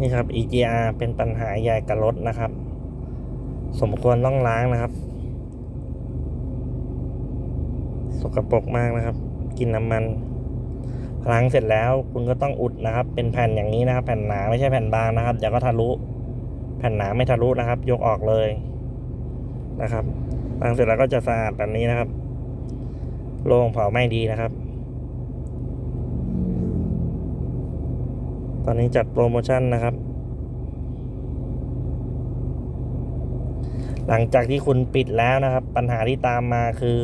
นี่ครับ EGR เป็นปัญหาใหญ่กับรถนะครับ สมควรต้องล้างนะครับ สกปรกมากนะครับ กินน้ำมันล้างเสร็จแล้วคุณก็ต้องอุดนะครับ เป็นแผ่นอย่างนี้นะครับ แผ่นหนาไม่ใช่แผ่นบางนะครับเดี๋ยวก็ทะลุ แผ่นหนาไม่ทะลุนะครับ ยกออกเลยนะครับล้างเสร็จแล้วก็จะสะอาดแบบนี้นะครับโล่งเผาไหม้ดีนะครับ ตอนนี้จัดโปรโมชั่นนะครับ หลังจากที่คุณปิดแล้วนะครับ ปัญหาที่ตามมาคือ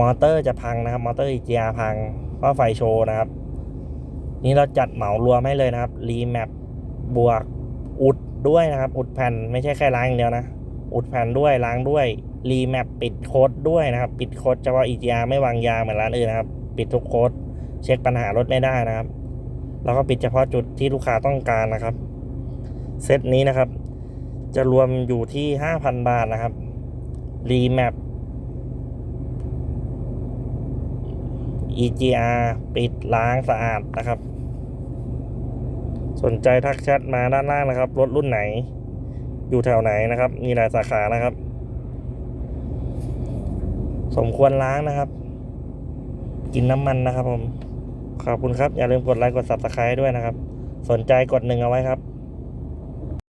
มอเตอร์จะพังนะครับ มอเตอร์ EGR พังเพราะไฟโชว์นะครับ นี่เราจัดเหมารวมให้เลยนะครับรีแมปบวกอุดด้วยนะครับ อุดแผ่นไม่ใช่แค่ล้างอย่างเดียวนะ อุดแผ่นด้วยล้างด้วยรีแมปปิดโค้ดด้วยนะครับ ปิดโค้ดเฉพาะ EGR ไม่วางยาเหมือนร้านอื่นนะครับ ปิดทุกโค้ดเช็คปัญหารถไม่ได้นะครับ แล้วก็ปิดเฉพาะจุดที่ลูกค้าต้องการนะครับ เซตนี้นะครับ จะรวมอยู่ที่ 5,000 บาทนะครับ รีแมป EGR ปิดล้างสะอาดนะครับ สนใจทักแชทมาด้านล่างนะครับ รถรุ่นไหน อยู่แถวไหนนะครับ มีหลายสาขานะครับ สมควรล้างนะครับ กินน้ำมันนะครับผม ขอบคุณครับ อย่าลืมกดไลค์กด Subscribe ด้วยนะครับ สนใจกดหนึ่งเอาไว้ครับ